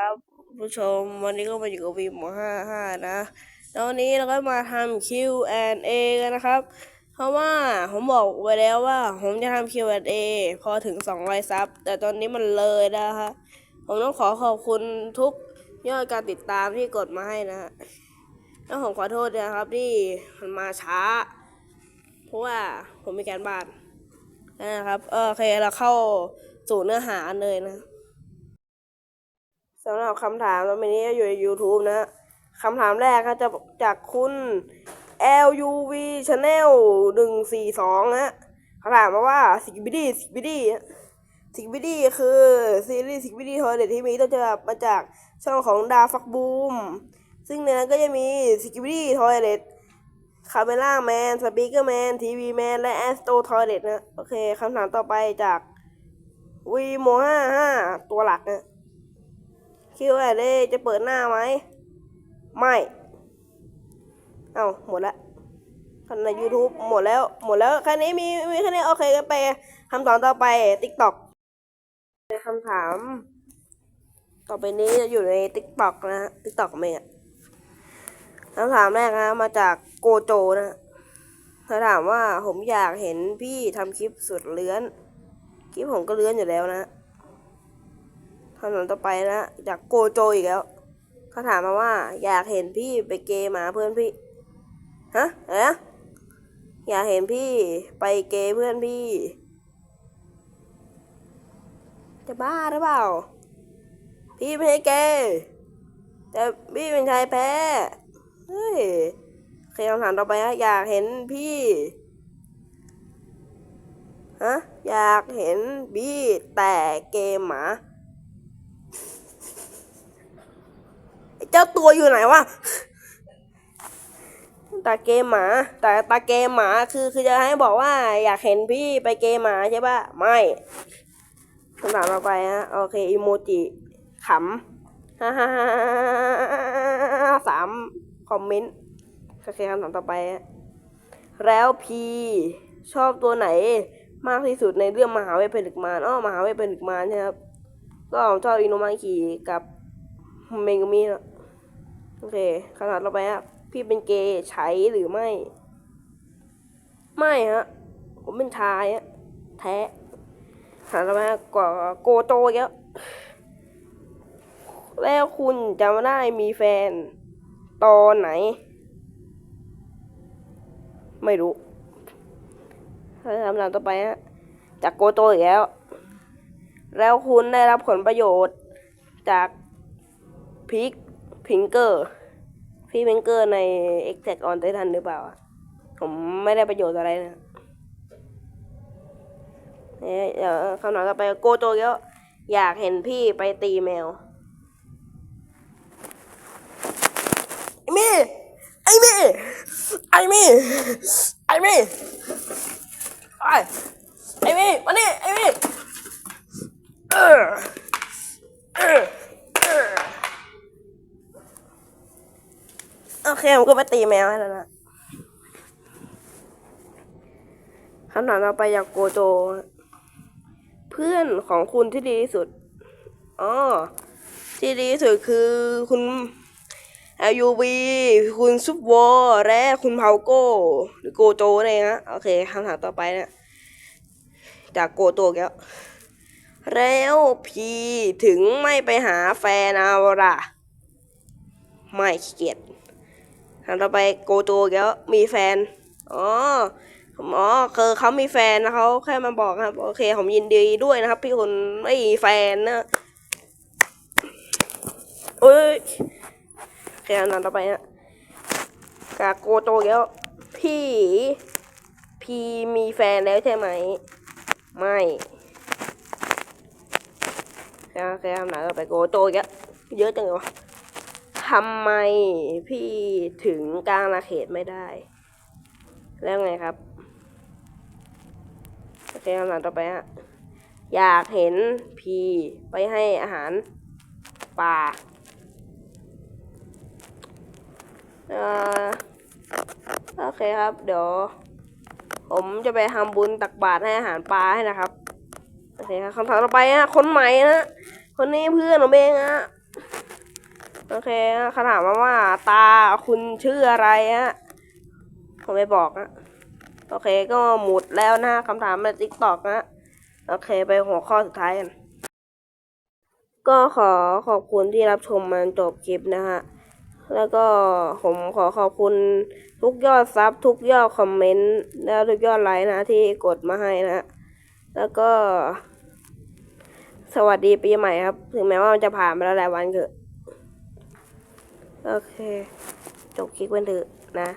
ครับผู้ชมวันนี้ก็มาอยู่กับวีมห้าห้านะแล้ววันนี้เราก็มาทำ Q&A กันนะครับ เพราะว่าผมบอกไว้แล้วว่า ผมจะทำ Q&A พอถึง200ซับแต่ตอนนี้มันเลยแล้วฮะผมต้องขอขอบคุณทุกยอดการติดตามที่กดมาให้นะฮะแล้วผมขอโทษนะครับที่มันมาช้า เพราะว่าผมมีการบ้านนะครับโอเคเราเข้าสู่เนื้อหาเลยนะ สำหรับคำถามตอนนี้อยู่ใน YouTube นะคำถามแรกก็จะจากคุณ LUV Channel หนึ่งสี่สองนะเขาถามมาว่าสิกบิดี้สิกบิดี้สิกบิดี้คือ ซีรีส์สิกบิดี้ทอยเด็ที่มีต้นฉบับมาจากช่องของดาฟักบูม ซึ่งในนั้นก็จะมีสิกบิดี้ทอยเด็คาเมล่าแมนสปีกเกอร์แมนทีวีแมนและแอสโตทอยเด็นะ โอเคคำถามต่อไปจากวีโมห้าห้าตัวหลักนะ คิวแอดจะเปิดหน้าไหม ไม่ เอาหมดละคันใน YouTube หมดแล้ว หมดแล้วแค่นี้มีมีแค่นี้โอเคก็ไปคำถามต่อไป TikTok คำถาม ต่อไปนี้จะอยู่ใน TikTok นะ TikTok เมย์คำถามแรกนะมาจากโกโจนะเขาถามว่าผมอยากเห็นพี่ทำคลิปสุดเลื้อน คลิปผมก็เลื้อนอยู่แล้วนะ คำถามต่อไปนะจากโกโจอีกแล้วเขาถามมาว่า อยากเห็นพี่ไปเกย์หมาเพื่อนพี่ฮะอะไรนะอยากเห็นพี่ไปเกย์เพื่อนพี่ จะบ้าหรือเปล่า พี่ไม่ใช่เกย์แต่พี่เป็นชายแพ้เฮ้ยเคคำถามต่อไปนะอยากเห็นพี่ฮะอยากเห็นพี่แต่เกย์หมา เจ้าตัวอยู่ไหนวะตาเกมหมา แต่ตาเกมหมาคือคือจะให้บอกว่าอยากเห็นพี่ไปเกมหมาใช่ปะไม่คำถามต่อไปฮะโอเคอีโมจิขำฮ่าฮ่าฮ่าสามคอมเมนต์โอเคคำถามต่อไปฮะแล้วพีชอบตัวไหนมากที่สุดในเรื่องมหาเวทผลึกมารอ้อมหาเวทผลึกมารใช่ครับก็ผมชอบอินโนมาคิกับเมงมีนะ โอเคคำถามต่อไปครับพี่เป็นเกย์ใช้หรือไม่ ไม่ฮะ ผมเป็นชายฮะแท้คำถามต่อไปฮะก็โกโจอีกแล้วแล้วคุณจำได้มีแฟนตอนไหน ไม่รู้คำถามต่อไปฮะจากโกโจอีกแล้ว แล้วคุณได้รับผลประโยชน์จากพิก พิงเกอร์พี่พิงเกอร์ใน e x a c t on Titan หรือเปล่า ผมไม่ได้ประโยชน์อะไรนะเอ๊ะเดี๋ยวคำถามต่อไปโกโจเยอะอยากเห็นพี่ไปตีแมว ไอ้มี่ไอ้มี่ไอ้มี่ไอ้มี่ไอ้ไอ้มี่มานี่ไอ้มี่เออเออเออ โอเคผมก็ไปตีแมวให้แล้วนะคำถามต่อไปจากโกโจ เพื่อนของคุณที่ดีที่สุดอ๋อที่ดีที่สุดคือคุณ LUV คุณซุปวอร์และคุณเผาโก้หรือโกโจนั่นเองฮะโอเคคำถามต่อไปเนี่ยจากโกโจแก้ว แล้วพีถึงไม่ไปหาแฟนเอาล่ะ ไม่ขี้เกียจ คำต่อไปโกโจแก้วมีแฟน อ๋ออ๋อคือเขามีแฟนนะเขาแค่มาบอกครับ โอเคผมยินดีด้วยนะครับ พี่คุณไม่มีแฟนนะเอ้ยโอเคคำถามต่อไปฮะกาโกโจแล้วพี่ พี่มีแฟนแล้วใช่ไหม ไม่โอเคคำถาต่อไปโกโจอีกแล้วเยอะจังเลยวะ ทำไมพี่ถึงกลางนาเขตไม่ได้ แล้วไงครับโอเคคำถามต่อไปฮะอยากเห็นพีไปให้อาหารปลาเออโอเคครับ เดี๋ยว ผมจะไปทำบุญตักบาตรให้อาหารปลาให้นะครับ โอเคครับคำถามต่อไปฮะคนใหม่นะ คนนี้เพื่อนผมเองฮะ โอเคฮะเขาถามมาว่า ตาคุณชื่ออะไรฮะผมไม่บอกนะโอเคก็หมดแล้วนะคำถามในติ๊กตอกนะโอเคไปหัวข้อสุดท้ายกัน ก็ขอขอบคุณที่รับชมมันจบคลิปนะฮะ แล้วก็ผมขอขอบคุณทุกยอดซับทุกยอดคอมเมนต์แล้วทุกยอดไลค์นะที่กดมาให้นะ แล้วก็ สวัสดีปีใหม่ครับ ถึงแม้ว่ามันจะผ่านไปแล้วหลายวันเถอะ โอเค จบคลิปกันเถอะนะ